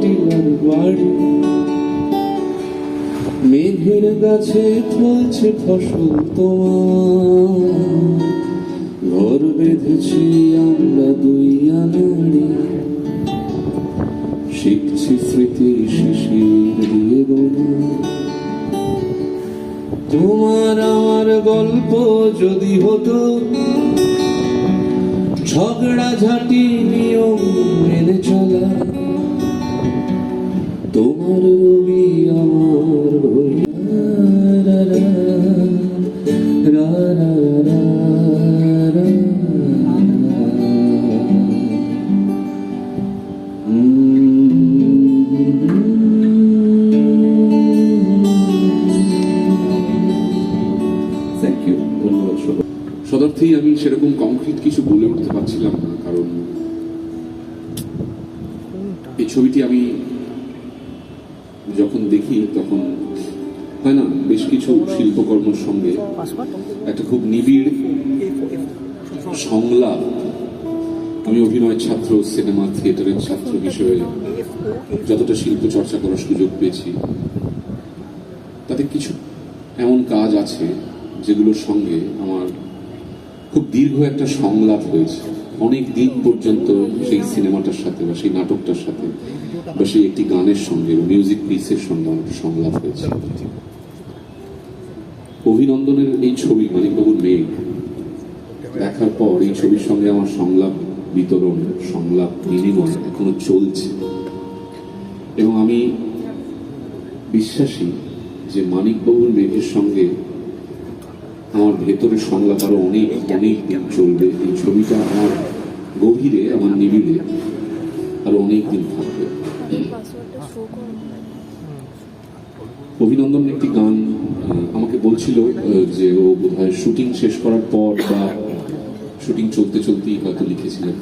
Tiller বাড়ি। মেঘের গাছে ফলছে ফসল তোমার। ঘর বেঁধেছি আমরা দুই আনাড়ি শিখছি স্মৃতি শিশির দিয়ে গোনা তোমার আমার গল্প যদি হতো ঝগড়া ঝাঁটি নিয়ম মেনে চলা। সদার্থেই আমি সেরকম কংক্রিট কিছু বলে উঠতে পারছিলাম না, কারণ এই ছবিটি আমি যখন দেখি, তখন হয় না? বেশ কিছু শিল্পকর্মের সঙ্গে একটা খুব নিবিড় সংলাপ। আমি অভিনয় ছাত্র, সিনেমা, থিয়েটারের ছাত্র হিসেবে যতটা শিল্প চর্চা করার সুযোগ পেয়েছি, তাতে কিছু এমন কাজ আছে যেগুলোর সঙ্গে আমার খুব দীর্ঘ একটা সংলাপ হয়েছে। অনেক দিন পর্যন্ত সেই সিনেমাটার সাথে বা সেই নাটকটার সাথে বা সেই একটি গানের সঙ্গে মিউজিক পিসের সঙ্গে আমার সংলাপ হয়েছে। অভিনন্দনের এই ছবি মানিকবাবুর মেঘ দেখার পর এই ছবির সঙ্গে আমার সংলাপ বিতরণ সংলাপ বিনিময় এখনও চলছে। এবং আমি বিশ্বাসী যে মানিকবাবুর মেঘের সঙ্গে আমার ভেতরে সংলাপ আরও অনেক অনেক দিন চলবে। এই ছবিটা আমার গভীরে আমার নিবিড়ে আরও অনেক দিন থাকবে। অভিনন্দন একটি গান বলছিল যে ও বোধহয় শুটিং শেষ করার পর বা শুটিং চলতে চলতেই হয়তো লিখেছিলেন।